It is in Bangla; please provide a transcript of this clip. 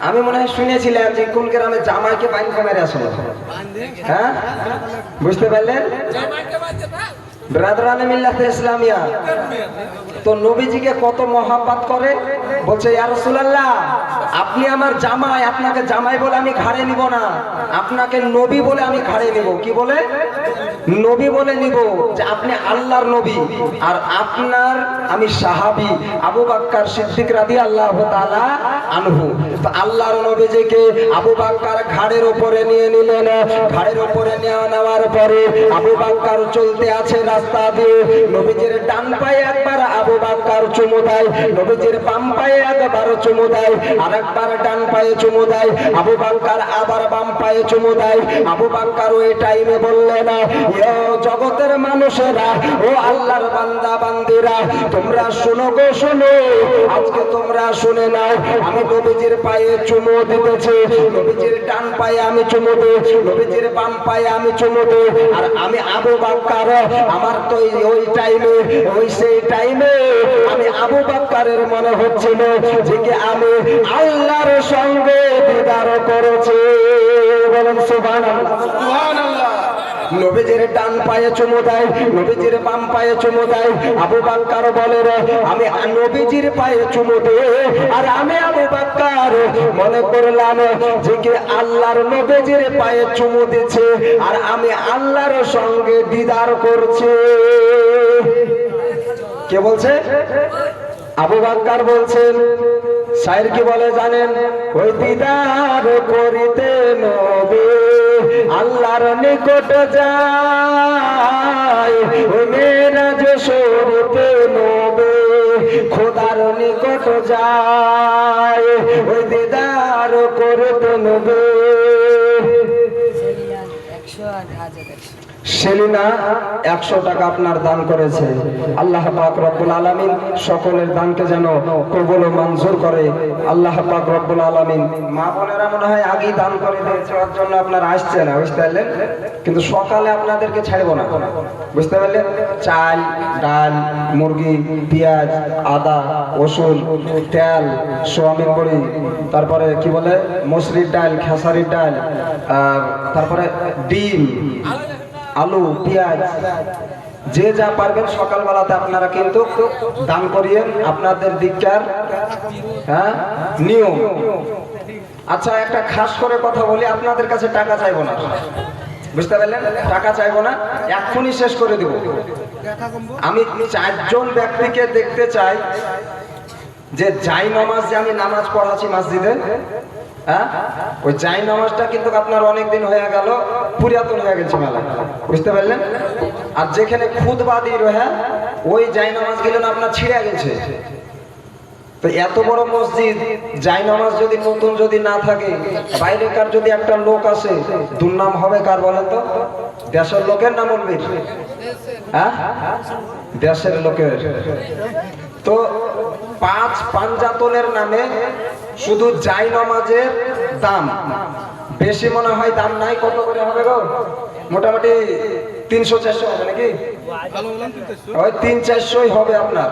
আমি মনে হয় শুনেছিলাম যে কোন গ্রামে জামাইকে বাইন কমে আসলো। হ্যাঁ? বুঝতে পারলেন? মিল্লাতে ইসলামিয়া। তো নবীজিকে কত মহাব্বাত করে? বলছে, ইয়া রাসূলুল্লাহ, আপনি আমার জামাই, আপনাকে জামাই বলে আমি ঘাড়ে নিব না। আপনাকে নবী বলে আমি ঘাড়ে নিব। কি বলে? নবী বলে নিব যে আপনি আল্লাহর নবী, আর আপনার আমি সাহাবী আবু বাক্কার সিদ্দিক রাদিয়াল্লাহু তাআলা আনহু। তো আল্লাহর নবীজিকে আবু বাক্কার ঘাড়ের উপরে নিয়ে নিলেন। ঘাড়ের উপরে নেওয়া নেওয়ার পরে আবু বাক্কার চলতে আছে রাস্তা দিয়ে। নবীজির ডান পায়ে একবার আবু বাক্কার চুমু দেয়। নবীজির বাম পায়ে একবার চুমু দেয়। আর একবার ডান পায়ে চুমু দেয়। আবু বাক্কার আবার বাম পায়ে চুমু দেয়। আবু বাক্কার ওই টাইমে বললে না জগতের মানুষেরা, ও আল্লাহর বান্দা বান্দিরা, তোমরা শোনো গো, শোনো। আজকে তোমরা শুনে নাও, আমি নবীজির পায়ে চুমু দিতেছি। নবীজির ডান পায়ে আমি চুমু দিই। নবীজির বাম পায়ে আমি চুমু দিই। আর আমি আবু বাক্কার আমার তো এই- ওই টাইমে ওই সেই টাইমে আমি আবু বাক্কারের মনে হচ্ছিল যে কি আমি আল্লাহর সঙ্গে দিদার করেছি। বলেন সুবহানাল্লাহ। নবীজির ডান পায়ে চুমু দেয়, নবীজির বাম পায়ে চুমু দেয়। আবু বাক্কার বলে রে, আমি নবীজির পায়ে চুমু দে আর আমি আবু বাক্কার মনে করলাম যে কি আল্লাহর নবীজির পায়ে চুমু দিচ্ছে আর আমি আল্লাহর সঙ্গে দিদার করছি। কে বলছে? আবু বাক্কার বলছেন সাইর কি বলে জানেন? ওই দিদার করিতে নবে আল্লাহর নিকট যায় ওই মেরাজ শরীতে নবে খোদার নিকট যায় ওই দিদার করতে নবে। সেলিনা একশো টাকা আপনার দান করেছে। আল্লাহ পাক রব্বুল আলমিন সকলের দানকে যেন কবল ও মঞ্জুর করে। আল্লাহ পাক রব্বুল আলামিন মা বোনেরা মনে হয় আগেই দান করে দিয়েছে, ওর জন্য আপনারা আসছে না বুঝতে কিন্তু সকালে আপনাদেরকে ছাড়বো না। বুঝতে পারলেন? চাল, ডাল, মুরগি, পেঁয়াজ, আদা, রসুন, তেল, সোয়াবিন বড়ি, তারপরে কি বলে? মসুরির ডাল, খেসারির ডাল তারপরে ডিম, আলু, পেঁয়াজ, যে যা পারবেন সকালবেলাতে আপনারা কিন্তু দান করিয়েন আপনাদের দিককার হ্যাঁ নিয়ম। আচ্ছা একটা খাস করে কথা বলি, আপনাদের কাছে টাকা চাইব না। বুঝতে পারলেন? টাকা চাইব না, এক্ষুনি শেষ করে দিব। আমি চারজন ব্যক্তিকে দেখতে চাই যে যাই নামাজ যে আমি নামাজ পড়াচ্ছি মসজিদে হ্যাঁ? ওই নামাজটা কিন্তু আপনার হয়ে গেল গেছে মেলা। বুঝতে পারলেন? আর যেখানে খুদ বাদি রহে ওই যাই নামাজ গেলেন আপনার ছিঁড়ে গেছে। তো এত বড় মসজিদ, যাই নামাজ যদি নতুন যদি না থাকে, বাইরেকার যদি একটা লোক আসে, দুর্নাম হবে কার বলেন তো? দেশের লোকের নাম বলবি হ্যাঁ? দেশের লোকের। তো পাঁচ পাঞ্জাতনের নামে শুধু যাই নামাজের দাম। বেশি মনে হয় দাম নাই, কত করে হবে গো? মোটামুটি তিনশো, চারশো হবে নাকি? ওই তিন, চারশোই হবে আপনার।